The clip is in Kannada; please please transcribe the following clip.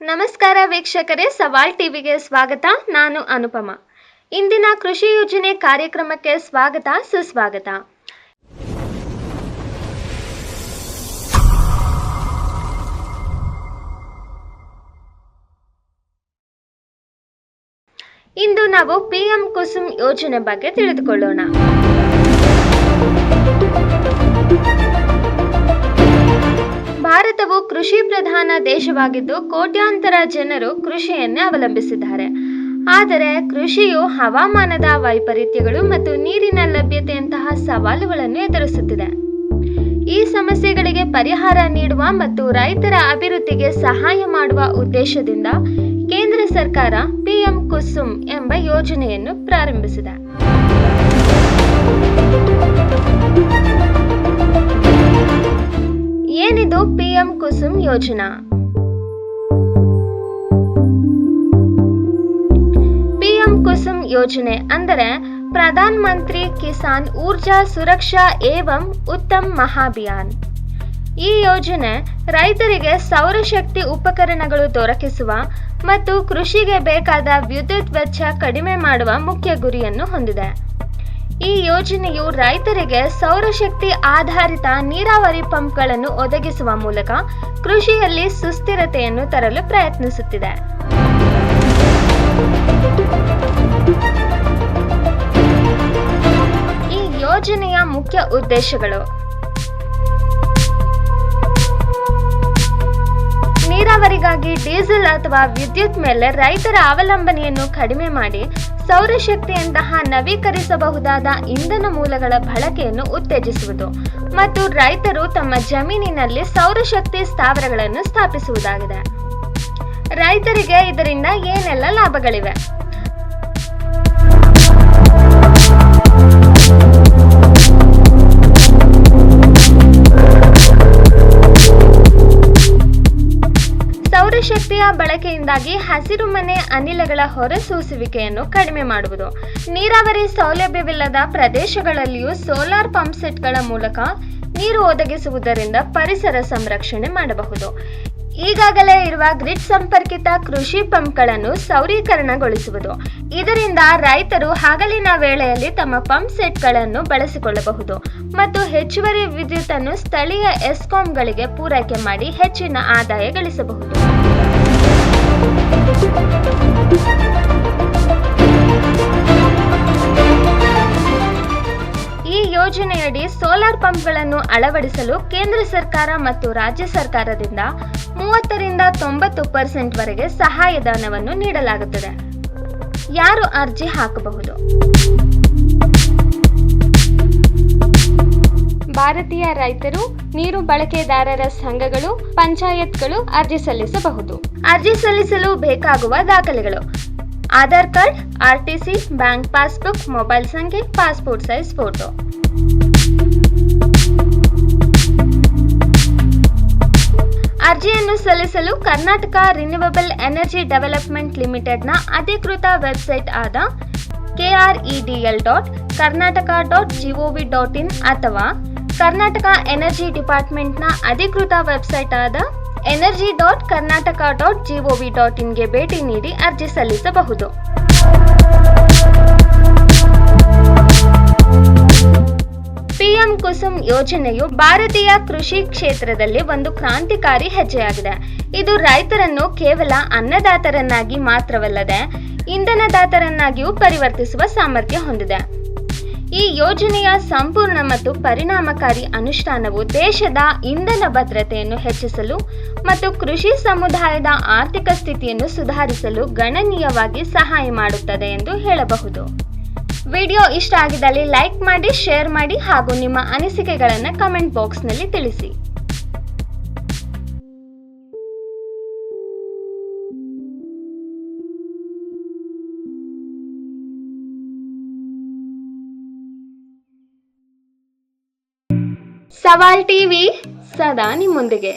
ನಮಸ್ಕಾರ ವೀಕ್ಷಕರೇ, ಸವಾಲ್ ಟಿವಿಗೆ ಸ್ವಾಗತ. ನಾನು ಅನುಪಮ. ಇಂದಿನ ಕೃಷಿ ಯೋಜನೆ ಕಾರ್ಯಕ್ರಮಕ್ಕೆ ಸ್ವಾಗತ, ಸುಸ್ವಾಗತ. ಇಂದು ನಾವು ಪಿಎಂ ಕುಸುಮ್ ಯೋಜನೆ ಬಗ್ಗೆ ತಿಳಿದುಕೊಳ್ಳೋಣ. ಕೃಷಿ ಪ್ರಧಾನ ದೇಶವಾಗಿದ್ದು ಕೋಟ್ಯಾಂತರ ಜನರು ಕೃಷಿಯನ್ನೇ ಅವಲಂಬಿಸಿದ್ದಾರೆ. ಆದರೆ ಕೃಷಿಯು ಹವಾಮಾನದ ವೈಪರೀತ್ಯಗಳು ಮತ್ತು ನೀರಿನ ಲಭ್ಯತೆಯಂತಹ ಸವಾಲುಗಳನ್ನು ಎದುರಿಸುತ್ತಿದೆ. ಈ ಸಮಸ್ಯೆಗಳಿಗೆ ಪರಿಹಾರ ನೀಡುವ ಮತ್ತು ರೈತರ ಅಭಿವೃದ್ಧಿಗೆ ಸಹಾಯ ಮಾಡುವ ಉದ್ದೇಶದಿಂದ ಕೇಂದ್ರ ಸರ್ಕಾರ ಪಿಎಂ ಕುಸುಮ್ ಎಂಬ ಯೋಜನೆಯನ್ನು ಪ್ರಾರಂಭಿಸಿದೆ. ಯೋಜನಾ ಪಿಎಂ ಕುಸುಮ್ ಯೋಜನೆ ಅಂದರೆ ಪ್ರಧಾನ ಮಂತ್ರಿ ಕಿಸಾನ್ ಊರ್ಜಾ ಸುರಕ್ಷಾ ಏವಂ ಉತ್ತಮ್ ಮಹಾಭಿಯಾನ್. ಈ ಯೋಜನೆ ರೈತರಿಗೆ ಸೌರಶಕ್ತಿ ಉಪಕರಣಗಳು ದೊರಕಿಸುವ ಮತ್ತು ಕೃಷಿಗೆ ಬೇಕಾದ ವಿದ್ಯುತ್ ವೆಚ್ಚ ಕಡಿಮೆ ಮಾಡುವ ಮುಖ್ಯ ಗುರಿಯನ್ನು ಹೊಂದಿದೆ. ಈ ಯೋಜನೆಯು ರೈತರಿಗೆ ಸೌರಶಕ್ತಿ ಆಧಾರಿತ ನೀರಾವರಿ ಪಂಪ್ಗಳನ್ನು ಒದಗಿಸುವ ಮೂಲಕ ಕೃಷಿಯಲ್ಲಿ ಸುಸ್ಥಿರತೆಯನ್ನು ತರಲು ಪ್ರಯತ್ನಿಸುತ್ತಿದೆ. ಈ ಯೋಜನೆಯ ಮುಖ್ಯ ಉದ್ದೇಶಗಳು. ನೀರಾವರಿಗಾಗಿ ಡೀಸೆಲ್ ಅಥವಾ ವಿದ್ಯುತ್ ಮೇಲೆ ರೈತರ ಅವಲಂಬನೆಯನ್ನು ಕಡಿಮೆ ಮಾಡಿ ಸೌರಶಕ್ತಿಯಂತಹ ನವೀಕರಿಸಬಹುದಾದ ಇಂಧನ ಮೂಲಗಳ ಬಳಕೆಯನ್ನು ಉತ್ತೇಜಿಸುವುದು ಮತ್ತು ರೈತರು ತಮ್ಮ ಜಮೀನಿನಲ್ಲಿ ಸೌರಶಕ್ತಿ ಸ್ಥಾವರಗಳನ್ನು ಸ್ಥಾಪಿಸುವುದಾಗಿದೆ. ರೈತರಿಗೆ ಇದರಿಂದ ಏನೆಲ್ಲ ಲಾಭಗಳಿವೆ? ಸೌರಶಕ್ತಿಯ ಬಳಕೆಯಿಂದಾಗಿ ಹಸಿರುಮನೆ ಅನಿಲಗಳ ಹೊರಸೂಸುವಿಕೆಯನ್ನು ಕಡಿಮೆ ಮಾಡುವುದು. ನೀರಾವರಿ ಸೌಲಭ್ಯವಿಲ್ಲದ ಪ್ರದೇಶಗಳಲ್ಲಿಯೂ ಸೋಲಾರ್ ಪಂಪ್ ಸೆಟ್ಗಳ ಮೂಲಕ ನೀರು ಒದಗಿಸುವುದರಿಂದ ಪರಿಸರ ಸಂರಕ್ಷಣೆ ಮಾಡಬಹುದು. ಈಗಾಗಲೇ ಇರುವ ಗ್ರಿಡ್ ಸಂಪರ್ಕಿತ ಕೃಷಿ ಪಂಪ್ಗಳನ್ನು ಸೌರೀಕರಣಗೊಳಿಸುವುದು. ಇದರಿಂದ ರೈತರು ಹಗಲಿನ ವೇಳೆಯಲ್ಲಿ ತಮ್ಮ ಪಂಪ್ ಸೆಟ್ಗಳನ್ನು ಬಳಸಿಕೊಳ್ಳಬಹುದು ಮತ್ತು ಹೆಚ್ಚುವರಿ ವಿದ್ಯುತ್ ಅನ್ನು ಸ್ಥಳೀಯ ಎಸ್ಕಾಂಗಳಿಗೆ ಪೂರೈಕೆ ಮಾಡಿ ಹೆಚ್ಚಿನ ಆದಾಯ ಗಳಿಸಬಹುದು. ಈ ಯೋಜನೆಯಡಿ ಸೋಲಾರ್ ಪಂಪ್ಗಳನ್ನು ಅಳವಡಿಸಲು ಕೇಂದ್ರ ಸರ್ಕಾರ ಮತ್ತು ರಾಜ್ಯ ಸರ್ಕಾರದಿಂದ ಮೂವತ್ತರಿಂದ ತೊಂಬತ್ತು ಪರ್ಸೆಂಟ್ ವರೆಗೆ ಸಹಾಯಧನವನ್ನು ನೀಡಲಾಗುತ್ತದೆ. ಯಾರು ಅರ್ಜಿ ಹಾಕಬಹುದು? ಭಾರತೀಯ ರೈತರು, ನೀರು ಬಳಕೆದಾರರ ಸಂಘಗಳು, ಪಂಚಾಯತ್ಗಳು ಅರ್ಜಿ ಸಲ್ಲಿಸಬಹುದು. ಅರ್ಜಿ ಸಲ್ಲಿಸಲು ಬೇಕಾಗುವ ದಾಖಲೆಗಳು. Aadhaar card RTC bank passbook, mobile ಸಂಖ್ಯೆ, ಪಾಸ್ಪೋರ್ಟ್ ಸೈಜ್ ಫೋಟೋ. ಅರ್ಜಿಯನ್ನು ಸಲ್ಲಿಸಲು ಕರ್ನಾಟಕ ರಿನ್ಯೂವಬಲ್ ಎನರ್ಜಿ ಡೆವಲಪ್ಮೆಂಟ್ ಲಿಮಿಟೆಡ್ನ ಅಧಿಕೃತ ವೆಬ್ಸೈಟ್ ಆದ KREDL dot Karnataka dot GOV dot in ಅಥವಾ ಕರ್ನಾಟಕ ಎನರ್ಜಿ ಡಿಪಾರ್ಟ್ಮೆಂಟ್ನ ಅಧಿಕೃತ ವೆಬ್ಸೈಟ್ ಆದ energy dot Karnataka dot GOV dot ಇನ್ಗೆ ಭೇಟಿ ನೀಡಿ ಅರ್ಜಿ ಸಲ್ಲಿಸಬಹುದು. ಕುಸುಮ್ ಯೋಜನೆಯು ಭಾರತೀಯ ಕೃಷಿ ಕ್ಷೇತ್ರದಲ್ಲಿ ಒಂದು ಕ್ರಾಂತಿಕಾರಿ ಹೆಜ್ಜೆಯಾಗಿದೆ. ಇದು ರೈತರನ್ನು ಕೇವಲ ಅನ್ನದಾತರನ್ನಾಗಿ ಮಾತ್ರವಲ್ಲದೆ ಇಂಧನದಾತರನ್ನಾಗಿಯೂ ಪರಿವರ್ತಿಸುವ ಸಾಮರ್ಥ್ಯ ಹೊಂದಿದೆ. ಈ ಯೋಜನೆಯ ಸಂಪೂರ್ಣ ಮತ್ತು ಪರಿಣಾಮಕಾರಿ ಅನುಷ್ಠಾನವು ದೇಶದ ಇಂಧನ ಭದ್ರತೆಯನ್ನು ಹೆಚ್ಚಿಸಲು ಮತ್ತು ಕೃಷಿ ಸಮುದಾಯದ ಆರ್ಥಿಕ ಸ್ಥಿತಿಯನ್ನು ಸುಧಾರಿಸಲು ಗಣನೀಯವಾಗಿ ಸಹಾಯ ಮಾಡುತ್ತದೆ ಎಂದು ಹೇಳಬಹುದು. ವಿಡಿಯೋ ಇಷ್ಟ ಆಗಿದ್ದಲ್ಲಿ ಲೈಕ್ ಮಾಡಿ, ಶೇರ್ ಮಾಡಿ ಹಾಗೂ ನಿಮ್ಮ ಅನಿಸಿಕೆಗಳನ್ನು ಕಮೆಂಟ್ ಬಾಕ್ಸ್ನಲ್ಲಿ ತಿಳಿಸಿ. ಸವಾಲ್ ಟಿವಿ ಸದಾ ನಿಮ್ಮೊಂದಿಗೆ.